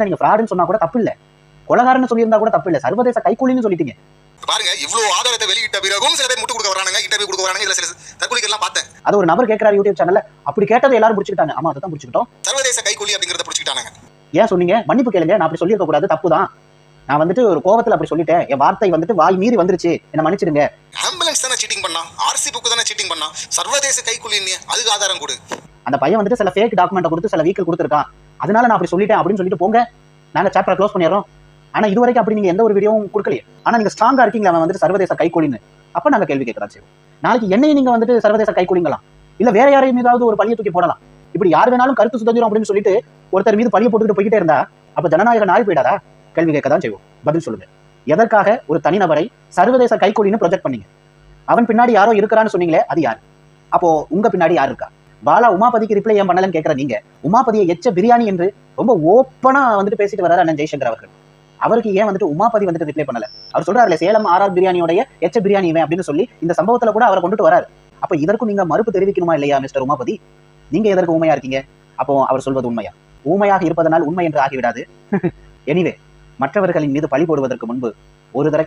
நீங்க ஃப்ராடுன்னு சொன்னா கூட தப்பு இல்ல கொலகாரன்னு சொல்லியிருந்தா கூட தப்பு இல்ல சர்வதேச கைக்கூலின்னு சொல்லிட்டீங்க. பாருங்க இவ்வளவு ஆதாரத்தை வெளியிட்ட பிறகும் சில பேர் முட்டு கொடுக்க வரானுங்க இன்டர்வியூ கொடுக்க வரானுங்க இதுல சில தற்கொலைகள் எல்லாம் பார்த்தேன். அது ஒரு நபர் கேட்கிறார் யூடியூப் சேனல்ல அப்படி கேட்டதை எல்லாரும் பிடிச்சிக்கிட்டாங்க. ஆமா அதை தான் பிடிச்சிக்கிட்டோம். சர்வதேச கைக்கூலி அப்படிங்கறத பிடிச்சிக்கிட்டாங்க ஏன் சொன்னீங்க? மன்னிப்பு கேளுங்க. நான் அப்படி சொல்லியிருக்க கூடாது தப்பு தான் நான் வந்துட்டு ஒரு கோவத்துல அப்படி சொல்லிட்டேன். என் வார்த்தை வந்துட்டு வாய் மீறி வந்துருச்சு. என்ன மன்னிச்சிடுங்க. ஆம்புலன்ஸ் தானே சீட்டிங் பண்ணா ஆர்சி புக்கு தானே சீட்டிங் பண்ணா சர்வதேச கைக்கூலி அதுக்கு ஆதாரம் கொடு. அந்த பையன் வந்துட்டு சில ஃபேக் டாக்குமெண்ட்டை கொடுத்து சில வீக்கல் கொடுத்துருக்கான். அதனால நான் அப்படி சொல்லிட்டேன் அப்படின்னு சொல்லிட்டு போங்க. நாங்க சாப்டர் க்ளோஸ் பண்ணிடுறோம். ஆனா இது வரைக்கும் அப்படி நீங்க எந்த ஒரு வீடியோவும் கொடுக்கலையே. ஆனா நீங்க ஸ்ட்ராங்கா இருக்கீங்களா? அவன் வந்துட்டு சர்வதேச கைக்கூலின்னு. அப்ப நாங்க கேள்வி கேட்கலாம் சரி நாளைக்கு என்னையும் நீங்க வந்துட்டு சர்வதேச கைக்கூலிங்கலாம் இல்ல வேற யாரையும் ஏதாவது ஒரு பழிய தூக்கி போடலாம். இப்படி யார் வேணாலும் கருத்து சுதந்திரம் அப்படின்னு சொல்லிட்டு ஒருத்தர் மீது பழிய போட்டுக்கிட்டு போய்கிட்டே இருந்தா அப்ப ஜனநாயக நாள் போயிடாதா? கேள்வி கேட்க தான் செய்வோம். பதில் சொல்லுங்க. எதற்காக ஒரு தனிநபரை சர்வதேச கைக்கூலின்னு ப்ரொஜெக்ட் பண்ணீங்க? அவன் பின்னாடி யாரோ இருக்கிறான்னு சொன்னீங்களே அது யார்? அப்போ உங்க பின்னாடி யார் இருக்கா? பாலா உமாபதிக்கு ரிப்ளை ஏன் பண்ணலன்னு கேட்குற நீங்க. உமாபதியை எச்ச பிரியாணி என்று ரொம்ப ஓப்பனா வந்துட்டு பேசிட்டு வராரு அண்ணன் ஜெய்சங்கர் அவர்கள். அவருக்கு ஏன் வந்துட்டு உமாபதி வந்துட்டு ரிப்ளை பண்ணல? அவர் சொல்றாருல சேலம் ஆர்ஆர் பிரியாணியோடைய எச்ச பிரியாணி இவன் அப்படின்னு சொல்லி இந்த சம்பவத்துல கூட அவரை கொண்டுட்டு வராரு அப்ப இதற்கும் நீங்க மறுப்பு தெரிவிக்கணுமா இல்லையா மிஸ்டர் உமாபதி? நீங்க எதற்கு உண்மையா இருக்கீங்க? அப்போ அவர் சொல்வது உண்மையா? ஊமையாக இருப்பதனால் உண்மை என்று ஆகிவிடாது. எனிவே மற்றவர்களின் மீது பழி போடுவதற்கு முன்பு ஒரு தடவை